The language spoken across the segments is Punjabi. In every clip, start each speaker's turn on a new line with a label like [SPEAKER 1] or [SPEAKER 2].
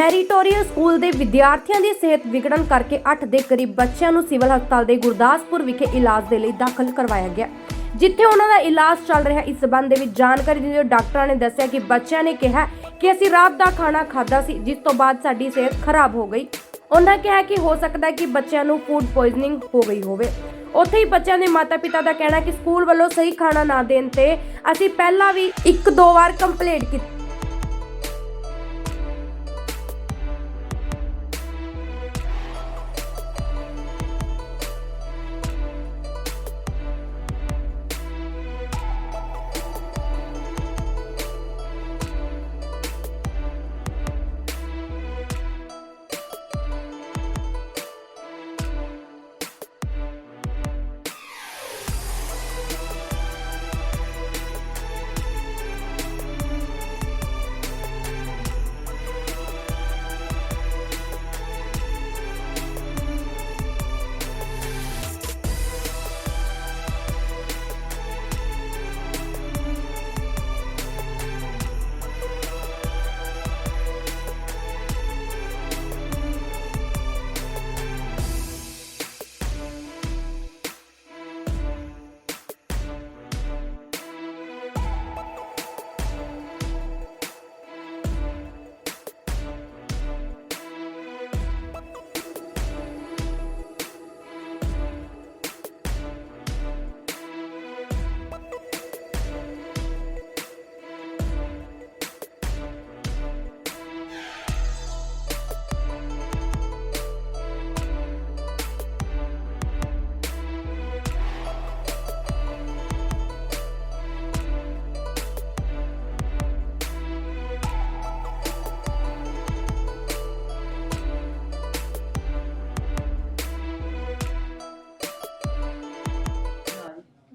[SPEAKER 1] ਮੈਰੀਟੋਰੀਅਸ ਸਕੂਲ ਦੇ ਵਿਦਿਆਰਥੀਆਂ ਦੀ ਸਿਹਤ ਵਿਗੜਨ ਕਰਕੇ 8 ਦੇ ਕਰੀਬ ਬੱਚਿਆਂ ਨੂੰ ਸਿਵਲ ਹਸਪਤਾਲ ਦੇ ਗੁਰਦਾਸਪੁਰ ਵਿਖੇ ਇਲਾਜ ਦੇ ਲਈ ਦਾਖਲ ਕਰਵਾਇਆ ਗਿਆ। ਜਿੱਥੇ ਉਹਨਾਂ ਦਾ ਇਲਾਜ ਚੱਲ ਰਿਹਾ, ਇਸ ਸਬੰਧ ਦੇ ਵਿੱਚ ਜਾਣਕਾਰੀ ਦਿੰਦੇ ਹੋਏ ਡਾਕਟਰਾਂ ਨੇ ਦੱਸਿਆ ਕਿ ਬੱਚਿਆਂ ਨੇ ਕਿਹਾ ਕਿ ਅਸੀਂ ਰਾਤ ਦਾ ਖਾਣਾ ਖਾਧਾ ਸੀ, ਜਿਸ ਤੋਂ ਬਾਅਦ ਸਾਡੀ ਸਿਹਤ ਖਰਾਬ ਹੋ ਗਈ। ਉਹਨਾਂ ਕਿਹਾ ਕਿ ਹੋ ਸਕਦਾ ਕਿ ਬੱਚਿਆਂ ਨੂੰ ਫੂਡ ਪੋਇਜ਼ਨਿੰਗ ਹੋ ਗਈ ਹੋਵੇ। ਉੱਥੇ ਹੀ ਬੱਚਿਆਂ ਦੇ ਮਾਤਾ-ਪਿਤਾ ਦਾ ਕਹਿਣਾ ਕਿ ਸਕੂਲ ਵੱਲੋਂ ਸਹੀ ਖਾਣਾ ਨਾ ਦੇਣ ਤੇ ਅਸੀਂ ਪਹਿਲਾਂ ਵੀ ਇੱਕ ਦੋ ਵਾਰ ਕੰਪਲੇਂਟ ਕੀਤੀ।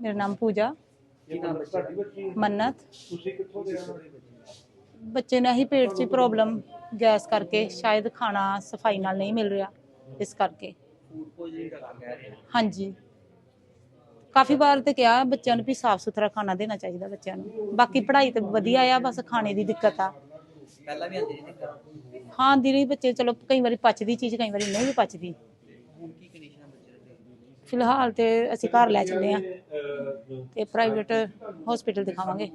[SPEAKER 2] ਮੇਰਾ ਨਾਮ ਪੂਜਾ।
[SPEAKER 3] ਕੀ ਨਾਮ ਹੈ ਤੁਹਾਡੀ ਬੱਚੀ?
[SPEAKER 2] ਮੰਨਤ। ਬੱਚੇ ਨੂੰ ਹੀ ਪੇਟ 'ਚ ਪ੍ਰੋਬਲਮ ਗੈਸ ਕਰਕੇ ਸ਼ਾਇਦ ਖਾਣਾ ਸਫ਼ਾਈ ਨਾਲ ਨਹੀਂ ਮਿਲ ਰਿਹਾ ਇਸ ਕਰਕੇ। ਹਾਂਜੀ। ਕਾਫੀ ਵਾਰ ਤੇ ਕਿਹਾ ਬੱਚਿਆਂ ਨੂੰ ਵੀ ਸਾਫ਼ ਸੁਥਰਾ ਖਾਣਾ ਦੇਣਾ ਚਾਹੀਦਾ ਬੱਚਿਆਂ ਨੂੰ। ਬਾਕੀ ਪੜ੍ਹਾਈ ਤੇ ਵਧੀਆ ਆ ਬਸ ਖਾਣੇ ਦੀ ਦਿੱਕਤ ਆ।
[SPEAKER 3] ਪਹਿਲਾਂ ਵੀ ਆਂਦੀ ਨਹੀਂ
[SPEAKER 2] ਹਾਂ ਦੀ ਰਹੀ ਬੱਚੇ ਚਲੋ ਕਈ ਵਾਰੀ ਪਚਦੀ ਚੀਜ਼ ਕਈ ਵਾਰੀ ਨਹੀਂ ਵੀ ਪਚਦੀ
[SPEAKER 3] ਹੁਣ ਕੀ ਕੰਡੀਸ਼ਨ ਹੈ ਬੱਚੇ ਦੀ
[SPEAKER 2] ਫਿਲਹਾਲ ਤੇ ਅਸੀਂ ਘਰ ਲੈ ਚੱਲੇ ਆ ਤੇ ਪ੍ਰਾਈਵੇਟ ਹਸਪੀਟਲ ਦਿਖਾਵਾਂਗੇ।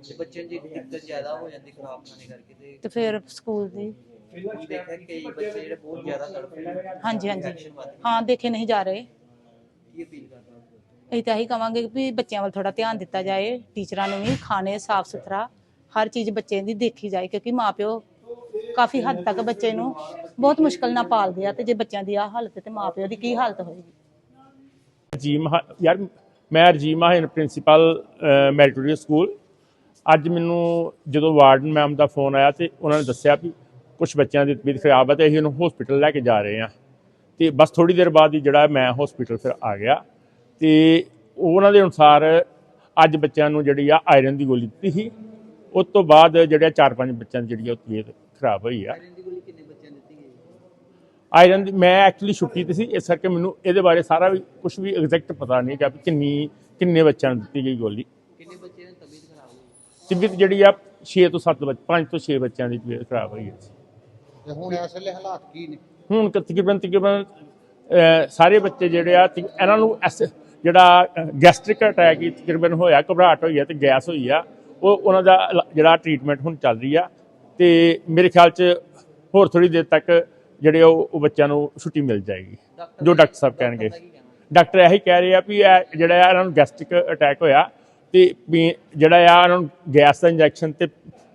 [SPEAKER 3] ਤੇ ਬੱਚੇ ਦੀ ਦਿੱਕਤ ਜ਼ਿਆਦਾ ਹੋ ਜਾਂਦੀ ਖਰਾਬ ਖਾਣੇ ਕਰਕੇ ਤੇ
[SPEAKER 2] ਤੇ ਫਿਰ ਸਕੂਲ ਦੀ।
[SPEAKER 3] ਕੀ ਦੇਖਿਆ ਕਿ ਕਈ ਬੱਚੇ ਜਿਹੜੇ ਬਹੁਤ ਜ਼ਿਆਦਾ ਤੜਫਦੇ ਨੇ।
[SPEAKER 2] ਹਾਂਜੀ ਹਾਂਜੀ। ਹਾਂ ਦੇਖੇ ਨਹੀਂ ਜਾ ਰਹੇ।
[SPEAKER 3] ਕੀ ਅਪੀਲ ਕਰਦਾ
[SPEAKER 2] ਅਸੀਂ ਤਾਂ ਇਹੀ ਕਵਾਂਗੇ ਵੀ ਬੱਚਿਆਂ ਵੱਲ ਥੋੜਾ ਧਿਆਨ ਦਿੱਤਾ ਜਾਏ। ਟੀਚਰਾਂ ਨੂੰ ਵੀ ਖਾਣੇ ਸਾਫ਼ ਸੁਥਰਾ ਹਰ ਚੀਜ਼ ਬੱਚੇ ਦੀ ਦੇਖੀ ਜਾਏ ਕਿਉਂਕਿ ਮਾਪਿਓ ਕਾਫੀ ਹੱਦ ਤੱਕ ਬੱਚੇ ਨੂੰ ਬਹੁਤ ਮੁਸ਼ਕਲ ਨਾਲ ਪਾਲਦੇ ਆ ਤੇ ਜੇ ਬੱਚਿਆਂ ਦੀ ਆ ਹਾਲਤ ਤੇ ਮਾਪਿਓ ਦੀ ਕੀ ਹਾਲਤ ਹੋਏਗੀ?
[SPEAKER 4] ਜੀ ਮਹਾ ਯਾਰ, ਮੈਂ ਰਜੀ ਮਾਹਨ ਪ੍ਰਿੰਸੀਪਲ ਮੈਰੀਟੋਰੀਅਸ ਸਕੂਲ। ਅੱਜ ਮੈਨੂੰ ਜਦੋਂ ਵਾਰਡਨ ਮੈਮ ਦਾ ਫੋਨ ਆਇਆ ਤੇ ਉਹਨਾਂ ਨੇ ਦੱਸਿਆ ਵੀ ਕੁਝ ਬੱਚਿਆਂ ਦੀ ਤਬੀਅਤ ਖਰਾਬ ਹੈ ਤੇ ਅਸੀਂ ਉਹਨੂੰ ਹਸਪੀਟਲ ਲੈ ਕੇ ਜਾ ਰਹੇ ਹਾਂ। ਤੇ ਬਸ ਥੋੜੀ ਦੇਰ ਬਾਅਦ ਹੀ ਜਿਹੜਾ ਮੈਂ ਹਸਪੀਟਲ ਫਿਰ ਆ ਗਿਆ ਤੇ ਉਹਨਾਂ ਦੇ ਅਨੁਸਾਰ ਅੱਜ ਬੱਚਿਆਂ ਨੂੰ ਜਿਹੜੀ ਆ ਆਇਰਨ ਦੀ ਗੋਲੀ ਦਿੱਤੀ ਸੀ। ਉਸ ਤੋਂ ਬਾਅਦ ਜਿਹੜੇ ਚਾਰ ਪੰਜ ਬੱਚਿਆਂ ਦੀ ਜਿਹੜੀ ਆ ਉਹ ਤਬੀਅਤ ਖਰਾਬ ਹੋਈ ਆ
[SPEAKER 3] ਆਇਰਨ ਦੀ ਗੋਲੀ ਕਿੰਨੇ ਬੱਚਿਆਂ ਨੂੰ ਦਿੱਤੀ ਗਈ
[SPEAKER 4] ਆਇਰਨ ਦੀ ਮੈਂ ਐਕਚੁਅਲੀ ਛੁੱਟੀ ਤੇ ਸੀ ਇਸ ਕਰਕੇ ਮੈਨੂੰ ਇਹਦੇ ਬਾਰੇ ਸਾਰਾ ਵੀ ਕੁਝ ਵੀ ਐਗਜ਼ੈਕਟ ਪਤਾ ਨਹੀਂ ਕਿ ਵੀ ਕਿੰਨੀ ਕਿੰਨੇ ਬੱਚਿਆਂ ਨੂੰ ਦਿੱਤੀ ਗਈ ਗੋਲੀ।
[SPEAKER 3] ਕਿੰਨੇ ਬੱਚਿਆਂ ਦੀ ਤਬੀਅਤ ਖਰਾਬ ਹੋਈ?
[SPEAKER 4] ਤਬੀਅਤ ਜਿਹੜੀ ਆ 6 ਤੋਂ 7 ਬੱਚ 5 ਤੋਂ 6 ਬੱਚਿਆਂ ਦੀ ਤਬੀਅਤ ਖਰਾਬ ਹੋਈ ਹੈ।
[SPEAKER 5] ਤੇ ਹੁਣ ਇਸ ਵੇਲੇ ਹਾਲਾਤ ਕੀ ਨੇ?
[SPEAKER 4] ਹੁਣ ਕ- ਤਕਰੀਬਨ ਤਕਰੀਬਨ ਸਾਰੇ ਬੱਚੇ ਜਿਹੜੇ ਆ ਇਹਨਾਂ ਨੂੰ ਐਸ- ਜਿਹੜਾ ਗੈਸਟ੍ਰਿਕ ਅਟੈਕ ਹੀ ਤਕਰੀਬਨ ਹੋਇਆ ਘਬਰਾਹਟ ਹੋਈ ਆ ਤੇ ਗੈਸ ਹੋਈ ਆ। ਉਹ ਉਹਨਾਂ ਦਾ ਜਿਹੜਾ ਟ੍ਰੀਟਮੈਂਟ ਹੁਣ ਚੱਲ ਰਹੀ ਆ। ਤੇ ਮੇਰੇ ਖਿਆਲ 'ਚ ਹੋਰ ਥੋੜੀ ਦੇਰ ਤੱਕ ਜਿਹੜੇ ਉਹ ਬੱਚਿਆਂ ਨੂੰ ਛੁੱਟੀ ਮਿਲ ਜਾਏਗੀ। ਜੋ ਡਾਕਟਰ ਸਾਹਿਬ ਕਹਿਣਗੇ। ਡਾਕਟਰ ਇਹੀ ਕਹਿ ਰਹੇ ਆ ਵੀ ਇਹ ਜਿਹੜਾ ਆ ਇਹਨਾਂ ਨੂੰ ਗੈਸਟ੍ਰਿਕ ਅਟੈਕ ਹੋਇਆ ਤੇ ਜਿਹੜਾ ਆ ਇਹਨਾਂ ਨੂੰ ਗੈਸ ਦਾ ਇੰਜੈਕਸ਼ਨ ਤੇ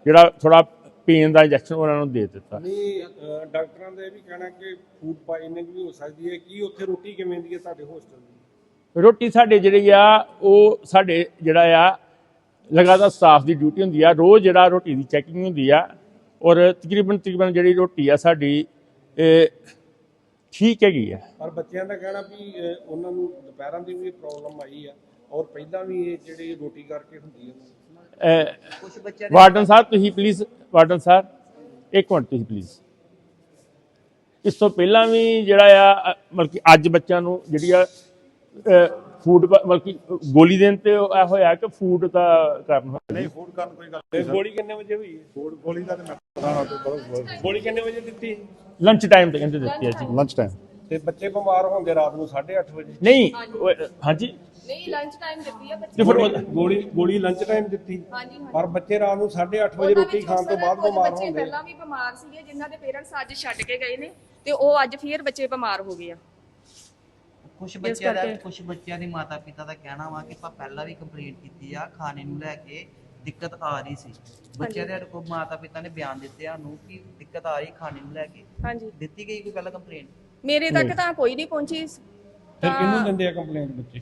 [SPEAKER 4] ਜਿਹੜਾ ਥੋੜਾ ਪੇਨ ਦਾ ਇੰਜੈਕਸ਼ਨ ਉਹਨਾਂ ਨੂੰ ਦੇ ਦਿੱਤਾ।
[SPEAKER 6] ਨਹੀਂ ਅਹ ਡਾਕਟਰਾਂ ਦਾ ਇਹ ਵੀ ਕਹਿਣਾ ਕਿ ਫੂਡ ਪਾਇਜ਼ਨਿੰਗ ਵੀ ਹੋ ਸਕਦੀ ਹੈ। ਕੀ ਉੱਥੇ ਰੋਟੀ ਕਿਵੇਂ ਦੀ ਹੈ ਤੁਹਾਡੇ ਹੋਸਟਲ ਦੀ?
[SPEAKER 4] ਰੋਟੀ ਸਾਡੇ ਜਿਹੜੀ ਆ ਉਹ ਸਾਡੇ ਜਿਹੜਾ ਆ ਲਗਾਤਾਰ ਸਟਾਫ ਦੀ ਡਿਊਟੀ ਹੁੰਦੀ ਆ। ਰੋਜ਼ ਜਿਹੜਾ ਰੋਟੀ ਦੀ ਚੈਕਿੰਗ ਹੁੰਦੀ ਆ। ਔਰ ਤਕਰੀਬਨ ਤਕਰੀਬਨ ਜਿਹੜੀ ਰੋਟੀ ਆ ਸਾਡੀ ਇਹ ਠੀਕ ਹੈਗੀ ਆ।
[SPEAKER 6] ਪਰ ਬੱਚਿਆਂ ਦਾ ਕਹਿਣਾ ਵੀ ਅਹ, ਉਹਨਾਂ ਨੂੰ ਦੁਪਹਿਰਾਂ ਦੀ ਵੀ ਪ੍ਰੋਬਲਮ ਆਈ ਆ ਔਰ ਪਹਿਲਾਂ ਵੀ ਇਹ ਜਿਹੜੀ ਰੋਟੀ ਕਰਕੇ ਹੁੰਦੀ ਹੈ
[SPEAKER 3] ਬੱਚਿਆਂ ਨੇ
[SPEAKER 4] ਵਾਰਡਨ ਸਾਹਿਬ ਤੁਸੀਂ ਪਲੀਜ਼ ਵਾਰਡਨ ਸਾਹਿਬ ਇੱਕ ਮਿੰਟ ਤੁਸੀਂ ਪਲੀਜ਼ ਇਸ ਤੋਂ ਪਹਿਲਾਂ ਵੀ ਜਿਹੜਾ ਆ ਅ, ਮਤਲਬ ਕਿ ਅੱਜ ਬੱਚਿਆਂ ਨੂੰ ਜਿਹੜੀ ਆ ਅ, ਫੂਡ ਬਲਕਿ ਗੋਲੀ ਦੇਣ ਤੇ ਇਹ ਹੋਇਆ ਕਿ ਫੂਡ ਦਾ ਕਾਰਨ ਹੋਇਆ
[SPEAKER 7] ਨਹੀਂ ਫੂਡ ਕਰਨ ਕੋਈ ਗੱਲ
[SPEAKER 6] ਤੇ ਗੋਲੀ ਕਿੰਨੇ ਵਜੇ ਹੋਈ ਹੈ?
[SPEAKER 7] ਫੂਡ ਗੋਲੀ ਦਾ ਤੇ ਮੈਂ ਪਤਾ ਨਾ ਬਹੁਤ
[SPEAKER 6] ਗੋਲੀ ਕਿੰਨੇ ਵਜੇ ਦਿੱਤੀ?
[SPEAKER 4] ਲੰਚ ਟਾਈਮ ਤੇ ਕਹਿੰਦੇ ਦਿੱਤੀ ਹੈ ਜੀ।
[SPEAKER 7] Lunch time.
[SPEAKER 6] ਤੇ ਬੱਚੇ ਬਿਮਾਰ ਹੁੰਦੇ ਰਾਤ ਨੂੰ 8:30 ਵਜੇ?
[SPEAKER 4] ਨਹੀਂ ਹਾਂਜੀ।
[SPEAKER 8] ਨਹੀਂ ਲੰਚ ਟਾਈਮ ਦਿੱਤੀ ਆ ਬੱਚੇ
[SPEAKER 6] ਗੋਲੀ ਗੋਲੀ ਲੰਚ ਟਾਈਮ ਦਿੱਤੀ। ਪਰ ਬੱਚੇ ਰਾਤ ਨੂੰ 8:30 ਵਜੇ ਰੋਟੀ ਖਾਣ ਤੋਂ ਬਾਅਦ ਬਿਮਾਰ
[SPEAKER 8] ਬੱਚੇ
[SPEAKER 6] ਹੁੰਦੇ
[SPEAKER 8] ਪਹਿਲਾਂ ਵੀ ਬਿਮਾਰ ਸੀਗੇ ਜਿਨ੍ਹਾਂ ਦੇ ਪੇਰੈਂਟਸ ਅੱਜ ਛੱਡ ਕੇ ਗਏ ਨੇ ਤੇ ਉਹ ਅੱਜ ਫੇਰ ਬੱਚੇ ਬਿਮਾਰ ਹੋ ਗਏ ਆ।
[SPEAKER 3] ਕੁਝ ਬੱਚਿਆਂ ਦਾ
[SPEAKER 8] ਕਰਕੇ-
[SPEAKER 3] ਕੁਝ ਬੱਚਿਆਂ ਦੇ ਮਾਤਾ ਪਿਤਾ ਦਾ ਕਹਿਣਾ ਵਾ ਕਿ ਆਪਾਂ ਪਹਿਲਾਂ ਵੀ ਕੰਪਲੇਂਟ ਕੀਤੀ ਆ ਖਾਣੇ ਨੂੰ ਲੈ ਕੇ ਦਿੱਕਤ ਆ ਰਹੀ ਸੀ। ਬੱਚਿਆਂ ਦੇ ਕੋਲ ਮਾਤਾ ਪਿਤਾ ਨੇ ਬਿਆਨ ਦਿੱਤੇ ਆ ਨੂੰ ਕਿ ਦਿੱਕਤ ਆ ਰਹੀ ਖਾਣੇ ਨੂੰ ਲੈ ਕੇ।
[SPEAKER 8] ਹਾਂਜੀ।
[SPEAKER 3] ਦਿੱਤੀ ਗਈ ਕੋਈ ਪਹਿਲਾਂ ਕੰਪਲੇਂਟ
[SPEAKER 8] ਮੇਰੇ ਤੱਕ ਤਾਂ ਕੋਈ ਨਹੀਂ ਪਹੁੰਚੀ।
[SPEAKER 6] ਫਿਰ ਕਿਹਨੂੰ ਦਿੰਦੇ ਆ ਕੰਪਲੇਂਟ ਬੱਚੇ?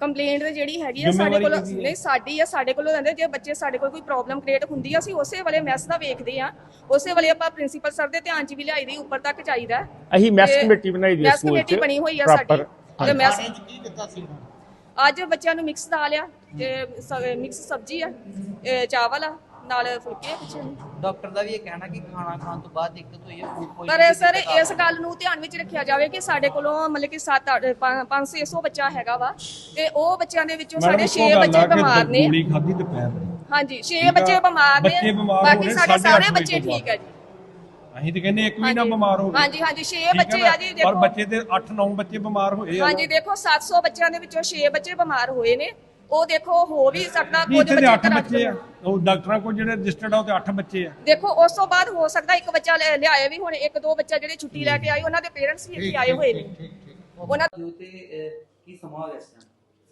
[SPEAKER 8] ਕੰਪਲੇਂਟ ਜਿਹੜੀ ਹੈਗੀ ਆ ਸਾਡੇ
[SPEAKER 6] ਜ਼ਿੰਮੇਵਾਰੀ
[SPEAKER 8] ਕੋਲ
[SPEAKER 6] ਕਿਹਦੀ ਹੈ?
[SPEAKER 8] ਨਹੀਂ ਸਾਡੀ ਆ ਸਾਡੇ ਕੋਲੋਂ ਦਿੰਦੇ ਜੇ ਬੱਚੇ ਸਾਡੇ ਕੋਲ ਕੋਈ ਪ੍ਰੋਬਲਮ ਕ੍ਰੀਏਟ ਹੁੰਦੀ ਆ ਅਸੀਂ ਉਸੇ ਵੇਲੇ ਮੈਸ ਦਾ ਵੇਖਦੇ ਆ। ਉਸੇ ਵੇਲੇ ਆਪਾਂ ਪ੍ਰਿੰਸੀਪਲ ਸਰ ਦੇ ਧਿਆਨ 'ਚ ਵੀ ਲਿਆਈ ਦੀ ਉੱਪਰ ਤੱਕ ਚਾਹੀਦਾ।
[SPEAKER 4] ਅਸੀਂ ਮੈਸ
[SPEAKER 8] ਤੇ
[SPEAKER 4] ਕਮੇਟੀ ਬਣਾਈ ਦੀ ਹੈ
[SPEAKER 8] ਮੈਸ
[SPEAKER 4] ਸਕੂਲ
[SPEAKER 8] ਕਮੇਟੀ
[SPEAKER 4] 'ਚ
[SPEAKER 8] ਬਣੀ ਹੋਈ ਆ
[SPEAKER 4] proper,
[SPEAKER 8] ਤੇ ਮੈਸ
[SPEAKER 5] ਕੀ ਦਿੱਤਾ ਸੀ?
[SPEAKER 8] ਅੱਜ ਬੱਚਿਆਂ ਨੂੰ ਮਿਕਸ ਦਾਲ ਆ ਤੇ ਮਿਕਸ ਸਬਜ਼ੀ ਆ ਇਹ ਚਾਵਲ ਆ ਨਾਲ ਫੁਲਕੇ ਆ ਬੱਚਿਆਂ ਨੂੰ।
[SPEAKER 3] ਡਾਕਟਰ ਦਾ ਵੀ ਇਹ ਕਹਿਣਾ ਕਿ ਖਾਣਾ ਖਾਣ ਤੋਂ ਬਾਅਦ ਦਿੱਕਤ ਹੋਈ ਹੈ ਫੂਡ
[SPEAKER 8] ਪਰ ਸਰ ਇਸ ਗੱਲ ਨੂੰ ਧਿਆਨ ਵਿੱਚ ਰੱਖਿਆ ਜਾਵੇ ਕਿ ਸਾਡੇ ਕੋਲੋਂ ਮਤਲਬ ਕਿ 7 5 600 ਬੱਚਾ ਹੈਗਾ ਵਾ ਤੇ ਉਹ ਬੱਚਿਆਂ ਦੇ ਵਿੱਚੋਂ ਸਾਡੇ 6 ਬੱਚੇ ਬਿਮਾਰ ਨੇ।
[SPEAKER 6] ਗੋਲੀ ਖਾਧੀ ਦੁਪਹਿਰ ਦੀ।
[SPEAKER 8] ਹਾਂਜੀ 6 ਬੱਚੇ ਬਿਮਾਰ ਨੇ
[SPEAKER 6] ਬੱਚੇ ਬਿਮਾਰ ਹੋ
[SPEAKER 8] ਬਾਕੀ
[SPEAKER 6] ਰਹੇ,
[SPEAKER 8] ਸਾਡੇ
[SPEAKER 6] ਸਾਢੇ
[SPEAKER 8] ਸਾਰੇ ਬੱਚੇ
[SPEAKER 6] ਵਜੇ ਤੋਂ
[SPEAKER 8] ਠੀਕ ਹੈ ਜੀ।
[SPEAKER 6] ਅਸੀਂ ਤੇ ਕਹਿੰਦੇ ਇੱਕ ਵੀ ਨਾ
[SPEAKER 8] ਹਾਂਜੀ।
[SPEAKER 6] ਬਿਮਾਰ ਹੋਵੇ
[SPEAKER 8] ਹਾਂਜੀ ਹਾਂਜੀ 6
[SPEAKER 6] ਠੀਕ ਹੈ
[SPEAKER 8] ਬੱਚੇ
[SPEAKER 6] ਨਾ?
[SPEAKER 8] ਆ ਜੀ
[SPEAKER 6] ਪਰ
[SPEAKER 8] ਦੇਖੋ।
[SPEAKER 6] ਬੱਚੇ ਦੇ 8-9 ਬੱਚੇ ਬਿਮਾਰ ਹੋਏ ਆ।
[SPEAKER 8] ਹਾਂਜੀ ਦੇਖੋ 700 ਬੱਚਿਆਂ ਦੇ ਵਿੱਚੋਂ 6 ਬੱਚੇ ਬਿਮਾਰ ਹੋਏ ਨੇ। ਉਹ ਦੇਖੋ ਹੋ ਵੀ ਸਕਦਾ
[SPEAKER 6] ਨਹੀਂ
[SPEAKER 8] ਕੁਝ
[SPEAKER 6] ਇੱਥੇ
[SPEAKER 8] ਬੱਚੇ
[SPEAKER 6] 8
[SPEAKER 8] ਘਰਾਂ 'ਚ
[SPEAKER 6] ਬੱਚੇ ਆ। ਉਹ ਡਾਕਟਰਾਂ ਕੋਲ ਜਿਹੜੇ ਰਜਿਸਟਰਡ ਆ ਉਹ ਤੇ 8 ਬੱਚੇ ਆ।
[SPEAKER 8] ਦੇਖੋ ਉਸ ਤੋਂ ਬਾਅਦ ਹੋ ਸਕਦਾ ਇੱਕ ਬੱਚਾ ਲੈ- ਲਿਆਏ ਵੀ ਹੁਣ। ਇੱਕ ਦੋ ਬੱਚਾ ਜਿਹੜੇ ਛੁੱਟੀ ਲੈ ਕੇ ਆਏ ਉਹਨਾਂ ਦੇ ਪੇਰੈਂਟਸ ਵੀ ਇੱਥੇ ਆਏ ਹੋਏ ਨੇ। ਉਹਨਾਂ
[SPEAKER 3] ਜੋ ਤੇ ਅਹ, ਕੀ ਸਮਾਂ ਹੋ ਗਿਆ ਇਸ time?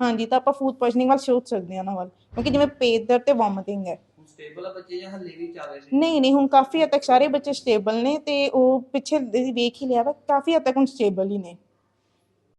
[SPEAKER 9] ਹਾਂਜੀ ਤਾਂ ਆਪਾਂ ਫੂਡ ਪੋਇਜ਼ਨਿੰਗ ਵੱਲ ਸੋਚ ਸਕਦੇ ਹਾਂ ਉਹਨਾਂ ਵੱਲ ਕਿਉਂਕਿ ਜਿਵੇਂ ਪੇਟ ਦਰਦ ਤੇ ਵੋਮਿਟਿੰਗ ਹੈ।
[SPEAKER 3] ਸਟੇਬਲ ਆ ਬੱਚੇ ਜਾਂ ਹੱਲੇ ਵੀ ਚੱਲ ਰਹੇ ਨੇ?
[SPEAKER 9] ਨਹੀਂ ਨਹੀਂ ਹੁਣ ਕਾਫੀ ਹੱਦ ਤੱਕ ਸਾਰੇ ਬੱਚੇ ਸਟੇਬਲ ਨੇ ਤੇ ਉਹ ਪਿੱਛੇ ਵੇਖ ਹੀ ਲਿਆ ਵਾ ਕਾਫੀ ਹੱਦ ਤੱਕ ਹੁਣ ਸਟੇਬਲ ਹੀ ਨੇ।